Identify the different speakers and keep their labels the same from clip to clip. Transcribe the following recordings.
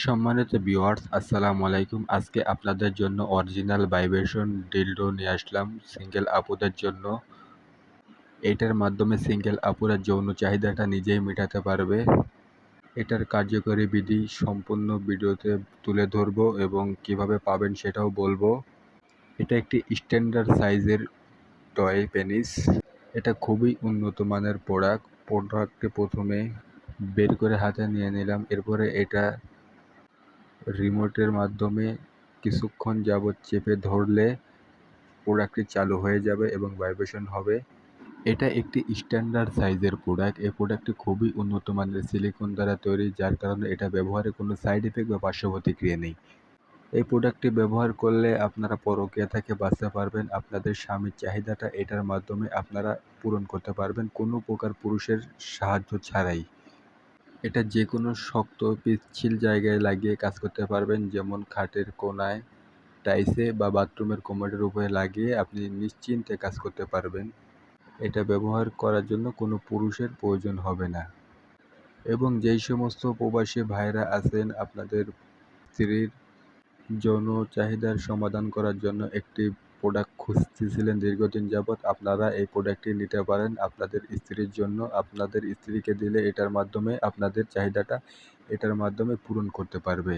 Speaker 1: সম্মানিত ভিউয়ার্স আসসালামু আলাইকুম। আজকে আপনাদের জন্য অরিজিনাল ভাইব্রেশন ডিলডো নিয়ে আসলাম সিঙ্গেল আপুদের জন্য। এটার মাধ্যমে সিঙ্গেল আপুরা যৌন চাহিদাটা নিজেই মেটাতে পারবে। এটার কার্যকরী বিধি সম্পূর্ণ ভিডিওতে তুলে ধরবো এবং কীভাবে পাবেন সেটাও বলব। এটা একটি স্ট্যান্ডার্ড সাইজের টয় পেনিস এটা খুবই উন্নত মানের প্রোডাক্ট প্রোডাক্টটি প্রথমে বের করে হাতে নিয়ে নিলাম। এরপরে এটা রিমোটের মাধ্যমে কিছুক্ষণ যাবৎ চেপে ধরলে প্রোডাক্টটি চালু হয়ে যাবে এবং ভাইব্রেশন হবে। এটা একটি স্ট্যান্ডার্ড সাইজের প্রোডাক্ট। এই প্রোডাক্টটি খুবই উন্নত মানের সিলিকন দ্বারা তৈরি, যার কারণে এটা ব্যবহারে কোনো সাইড এফেক্ট বা পার্শ্ব প্রতিক্রিয়া নেই। এই প্রোডাক্টটি ব্যবহার করলে আপনারা পরকীয়া থেকে বাঁচতে পারবেন। আপনাদের স্বামীর চাহিদাটা এটার মাধ্যমে আপনারা পূরণ করতে পারবেন। কোনো প্রকার পুরুষের সাহায্য ছাড়াই। এটা যে কোনো শক্ত পিচ্ছিল জায়গায় লাগিয়ে কাজ করতে পারবেন। যেমন খাটের কোনায় টাইসে বা বাথরুমের কোমোডের উপরে লাগিয়ে আপনি নিশ্চিন্তে কাজ করতে পারবেন। এটা ব্যবহার করার জন্য কোনো পুরুষের প্রয়োজন হবে না। এবং যেই সমস্ত প্রবাসী ভাইরা আছেন, আপনাদের স্ত্রীর যৌন চাহিদার সমাধান করার জন্য একটি প্রোডাক্ট খুঁজতেছিলেন দীর্ঘদিন যাবৎ, আপনারা এই প্রোডাক্টটি নিতে পারেন। আপনাদের স্ত্রীর জন্য, আপনাদের স্ত্রীকে দিলে এটার মাধ্যমে আপনাদের চাহিদাটা এটার মাধ্যমে পূরণ করতে পারবে।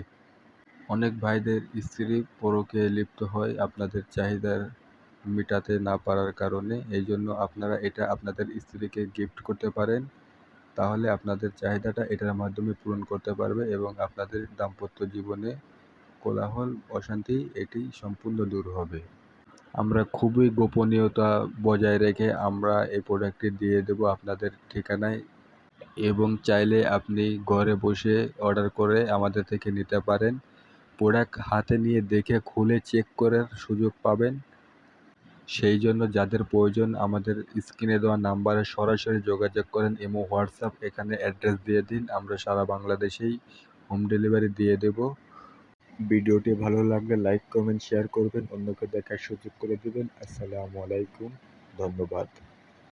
Speaker 1: অনেক ভাইদের স্ত্রী পরকে লিপ্ত হয় আপনাদের চাহিদার মেটাতে না পারার কারণে এই জন্য আপনারা এটা আপনাদের স্ত্রীকে গিফট করতে পারেন। তাহলে আপনাদের চাহিদাটা এটার মাধ্যমে পূরণ করতে পারবে এবং আপনাদের দাম্পত্য জীবনে কোলাহল, অশান্তি এটি সম্পূর্ণ দূর হবে। আমরা খুবই গোপনীয়তা বজায় রেখে আমরা এই প্রোডাক্টটি দিয়ে দেব আপনাদের ঠিকানায় এবং চাইলে আপনি ঘরে বসে অর্ডার করে আমাদের থেকে নিতে পারেন। প্রোডাক্ট হাতে নিয়ে দেখে, খুলে চেক করার সুযোগ পাবেন। সেই জন্য যাদের প্রয়োজন আমাদের স্ক্রিনে দেওয়া নাম্বারে সরাসরি যোগাযোগ করেন এমো হোয়াটসঅ্যাপ এখানে অ্যাড্রেস দিয়ে দিন। আমরা সারা বাংলাদেশেই হোম ডেলিভারি দিয়ে দেব। ভিডিওটি ভালো লাগলে লাইক কমেন্ট শেয়ার করবেন। অন্যকে দেখার সুযোগ করে দেবেন। আসসালামু আলাইকুম। ধন্যবাদ।